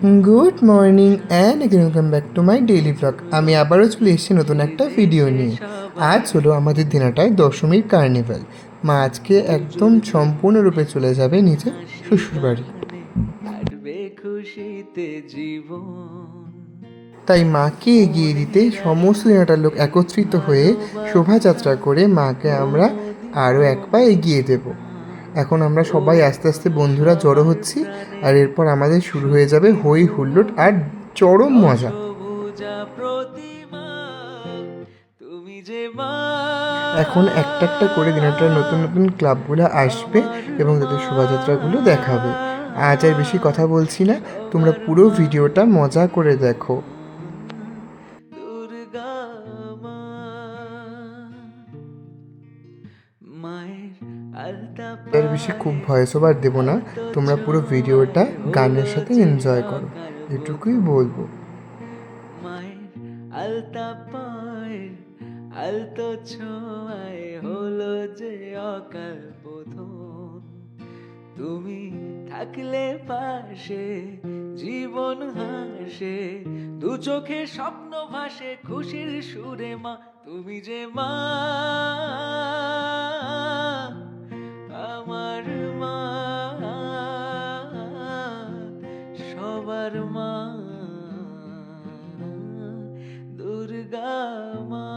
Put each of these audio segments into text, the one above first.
Good morning and welcome back to my daily blog আমি আবারও চলে এসেছি নতুন একটা ভিডিও নিয়ে। আজ হলো আমাদের দিনাটায় দশমীর কার্নিভাল মা আজকে একদম সম্পূর্ণরূপে চলে যাবে নিজের শ্বশুরবাড়ি জীবন তাই মাকে এগিয়ে দিতে সমস্ত দিনাটার লোক একত্রিত হয়ে শোভাযাত্রা করে মাকে আমরা আরও এক পা এগিয়ে দেব। এখন আমরা সবাই আস্তে আস্তে বন্ধুরা জড়ো হচ্ছি, আর এরপর আমাদের শুরু হয়ে যাবে হই হুল্লোড় আর চরম মজা। এখন একটা একটা করে দিনাটার নতুন নতুন ক্লাবগুলো আসবে এবং তাদের শোভাযাত্রাগুলো দেখাবে। আজ আর বেশি কথা বলছি না, তোমরা পুরো ভিডিওটা মজা করে দেখো। বেশি খুব ভয়েস ওভার দেবো না, তোমরা পুরো ভিডিওটা গানের সাথে এনজয় করো, এটুকুই বলব। আলতা আলতো ছোঁয়ায় যে অকাল তুমি থাকলে পাশে, জীবন হাসে, দু চোখে স্বপ্ন ভাসে, খুশির সুরে মা, তুমি যে মা। মা সবার মা দুর্গা মা।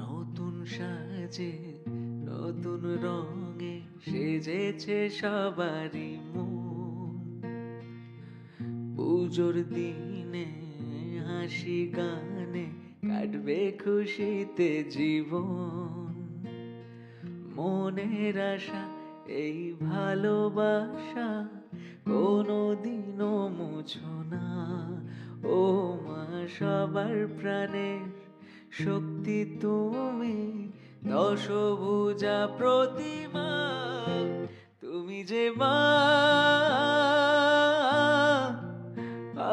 নতুন সাজে, নতুন রঙে সেজেছে সবারই পুজোর দিনে হাসি গানে কাটবে খুশিতে জীবন। মনের আশা, এই ভালোবাসা কোনো দিনও মুছো না। ও মা, সবার প্রাণের শক্তি তুমি, দশভুজা প্রতিমা, তুমি যে মা,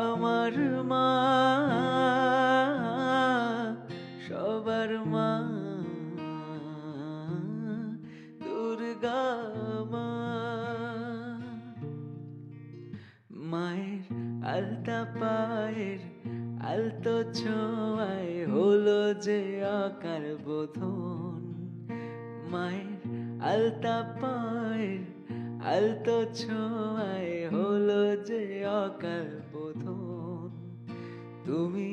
আমার মা, সবার মা। পায়ের আলতো ছোঁয়ায় হলো যে আকার বোধন। মায়ের আলতা পায়ের আলতো ছোঁয়ায় হলো যে অকাল বোধন। তুমি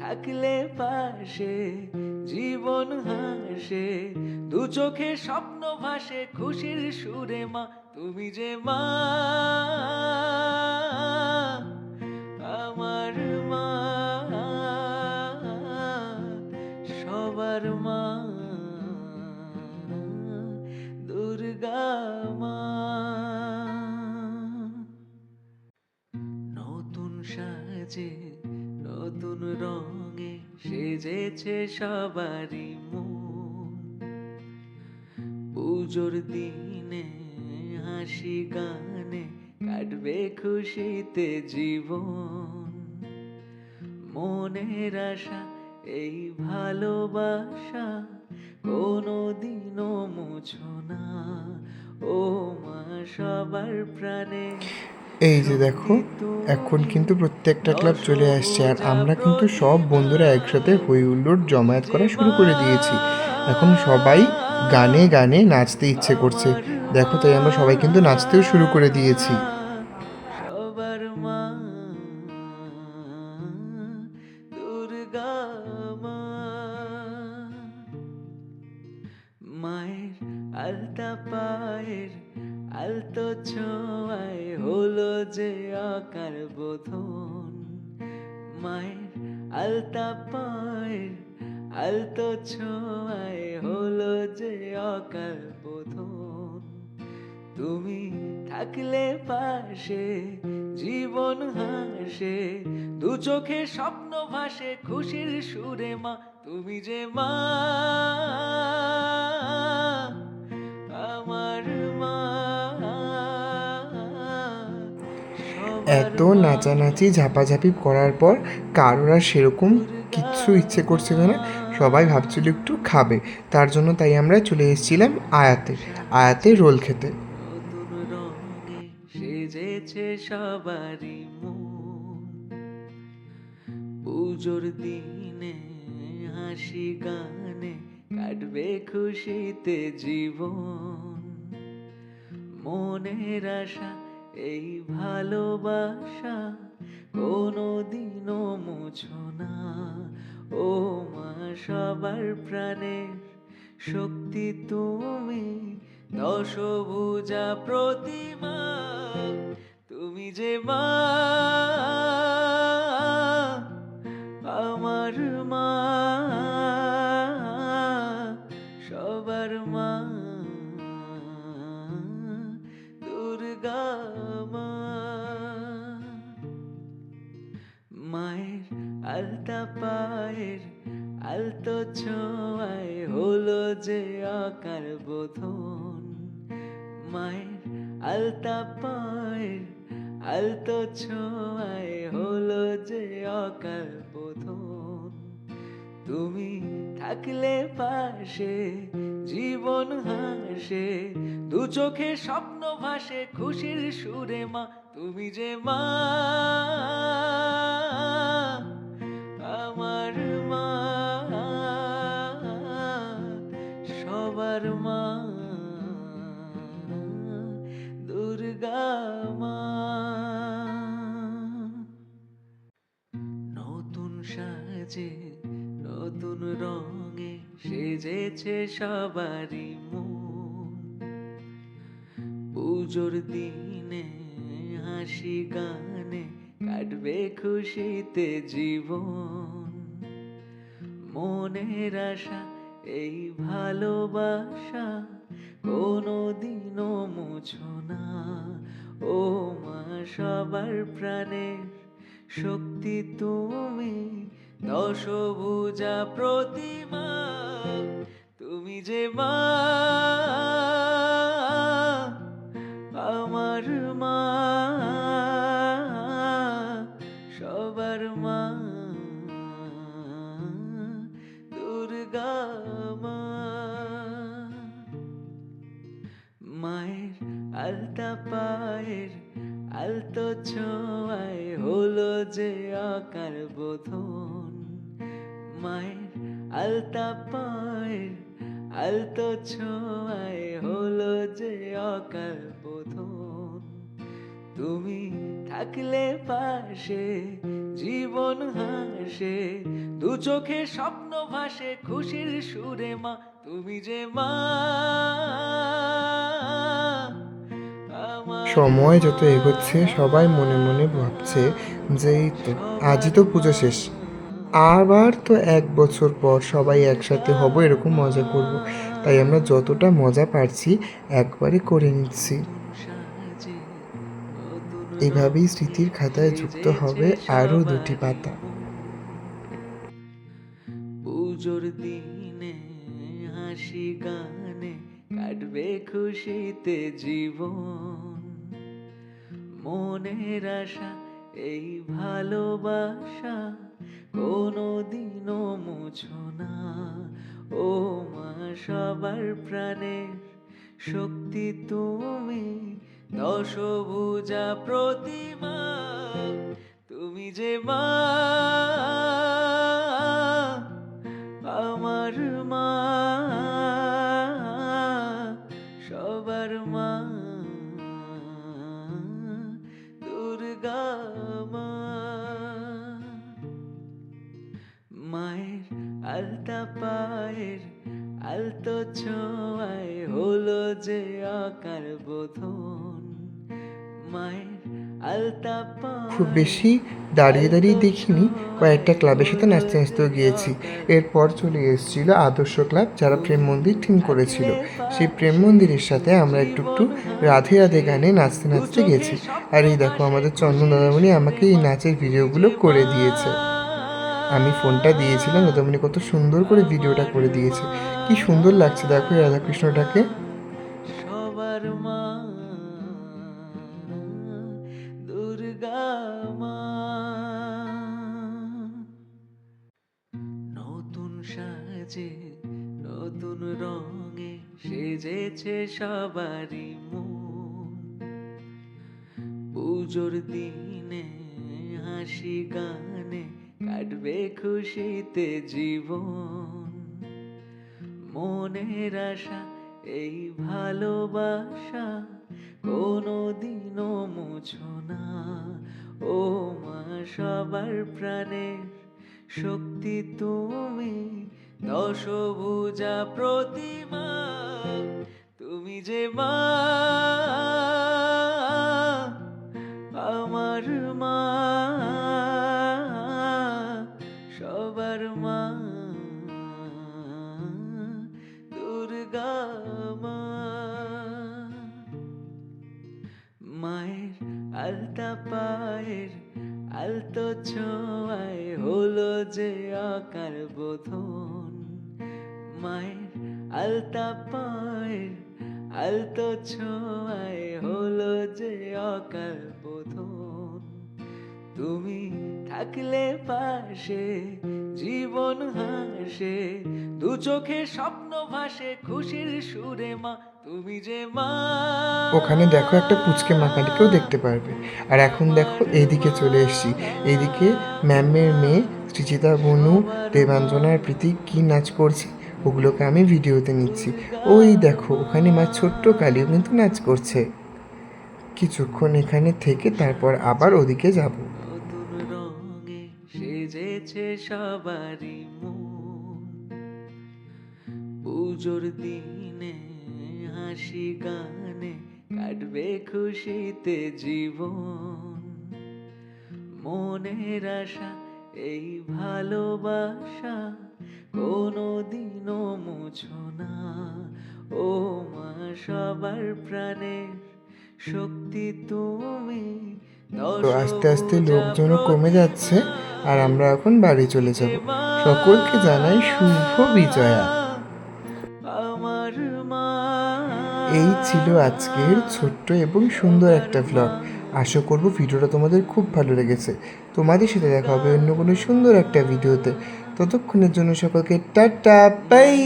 থাকলে পাশে, জীবন হাসে, দু চোখে স্বপ্ন ভাসে, খুশির সুরে মা, তুমি যে মা। সবার মা দুর্গা মা নতুন সাজে নতুন রঙে সেজেছে সবারই মন পুজোর দিনে হাসি গানে কাটবে খুশিতে জীবন মনের আশা এই ভালোবাসা কোনো দিনও মুছো না। ও মা সবার প্রাণে এই যে দেখো এখন কিন্তু প্রত্যেকটা ক্লাব চলে আসছে আর আমরা কিন্তু সব বন্ধুরা একসাথে হই হুল্লোড় জমায়েত করা শুরু করে দিয়েছি। এখন সবাই গানে গানে নাচতে ইচ্ছে করছে। দেখো তাই আমরা সবাই কিন্তু নাচতেও শুরু করে দিয়েছি। যে আকার বোধন, মায়ের আলতা পায়ের আলতো ছোঁয়ায় হলো যে অকাল বোধন। তুমি থাকলে পাশে, জীবন হাসে, দু চোখে স্বপ্ন ভাসে, খুশির সুরে মা, তুমি যে মা। এত নাচানাচি, ঝাপাঝাপি করার পর কারোর আর সেরকম কিচ্ছু ইচ্ছে করছিল না। সবাই ভাবছিল একটু খাবে। তার জন্য তাই আমরা চলে এসেছিলাম আয়াতে। আয়াতে রোল খেতে। সেজেছে সবারই পুজোর দিনে হাসি গানে কাটবে খুশিতে জীবন। মনের আশা এই ভালোবাসা কোনো দিনও মুছো না। ও মা, সবার প্রাণের শক্তি তুমি, দশভুজা প্রতিমা, তুমি যে মা, আমার মা। মায়ের আলতা পায়ের আলতো ছোঁয়ায় হলো যে আকার বোধন। মায়ের আলতা পায়ের আলতো ছোঁয়ায় হলো যে অকাল বোধন। তুমি থাকলে পাশে, জীবন হাসে, দু চোখে স্বপ্ন ভাসে, খুশির সুরে মা, তুমি যে মা। সাজে নতুন রঙে সেজেছে সবারই মন। পুজোর দিনে হাসি গানে কাটবে খুশিতে জীবন। মনের আশা, এই ভালোবাসা কোনো দিনও মুছো না। ও মা, সবার প্রাণের শক্তি তুমি দশভুজা প্রতিমা, তুমি যে মা, আমার মা, সবার মা, দুর্গা মা। মায়ের আলতা পায়ের আলতো ছোঁয়ায় হলো যে আকার বোধন। মায়ের আলতা পায়ের আলতো ছোঁয়ায় হলো যে অকাল বোধন। তুমি থাকলে পাশে জীবন হাসে দু চোখে স্বপ্ন ভাসে খুশির সুরে মা তুমি যে মা। সময় যত এগোচ্ছে সবাই মনে মনে ভাবছে যে এই তো আজই তো পুজো শেষ। আবার তো এক বছর পর সবাই একসাথে হব, এরকম মজা করব। তাই আমরা যতটা মজা পারছি, একবারে করে নিচ্ছি। এভাবেই স্মৃতির খাতায় যুক্ত হবে আরও দুটি পাতা। পুজোর দিনে হাসি গানে কাটবে খুশিতে জীবন। মনের আশা, এই ভালোবাসা কোনো দিনও মুছো না। ও মা, সবার প্রাণের শক্তি তুমি। দশভুজা প্রতিমা, তুমি যে মা। আমার মা, সবার মা। খুব বেশি দাঁড়িয়ে দাঁড়িয়ে দেখিনি। কয়েকটা ক্লাবের সাথে নাচতে নাচতেও গিয়েছি। এরপর চলে এসেছিল আদর্শ ক্লাব, যারা প্রেম মন্দির থিম করেছিল। সেই প্রেম মন্দিরের সাথে আমরা একটু একটু রাধে রাধে গানে নাচতে নাচতে গেছি আর এই দেখো, আমাদের চন্দন দাদামণি আমাকে এই নাচের ভিডিওগুলো করে দিয়েছে। আমি ফোনটা দিয়েছিলাম, দাদামণি কত সুন্দর করে ভিডিওটা করে দিয়েছে। কি সুন্দর লাগছে দেখো রাধাকৃষ্ণটাকে। সবার মা সেজেছে সবারই মন। পুজোর দিনে হাসি গানে কাটবে খুশিতে জীবন। মনের আশা, এই ভালোবাসা কোনো দিনও মুছো না। ও মা, সবার প্রাণের শক্তি তুমি, দশভুজা প্রতিমা তুমি যে মা, আমার মা, সবার মা, দুর্গা মা। মায়ের আলতা পায়ের আলতো ছোঁয়ায় হলো যে আকার বোধন। মায়ের আলতা পায়ের আলতো ছোঁয়ায় হলো যে অকাল বোধন। তুমি থাকলে পাশে, জীবন হাসে, দু চোখে স্বপ্ন ভাসে, খুশির সুরে মা, তুমি যে মা। ওখানে দেখো একটা পুচকে মাকাটিকেও দেখতে পারবে। আর এখন দেখো এইদিকে চলে এসেছি। এইদিকে ম্যামের মেয়ে সৃচিতা বনু দেবাঞ্জনার প্রীতি কি নাচ করছে? ওগুলোকে আমি ভিডিওতে নিচ্ছি। ওই দেখো, ওখানে মা ছোট্ট কালিও কিন্তু নাচ করছে। কিছুক্ষণ এখানে থেকে তারপর আবার ওদিকে যাব। সেজেছে সবারই পুজোর দিনে হাসি গানে কাটবে খুশিতে জীবন। মনের আশা, এই ভালোবাসা কোনো দিনও মুছো না। ও মা সবার প্রাণের শক্তি তুমি। তো আস্তে আস্তে লোকজনও কমে যাচ্ছে আর আমরা এখন বাড়ি চলে যাব। সকলকে জানাই শুভ বিজয়া। আমার মা। এই ছিল আজকের ছোট্ট এবং সুন্দর একটা ভ্লগ আশা করব ভিডিওটা তোমাদের খুব ভালো লেগেছে। তোমাদের সাথে দেখা হবে অন্য কোনো সুন্দর একটা ভিডিওতে ততক্ষণের জন্য সকলকে টাটা বাই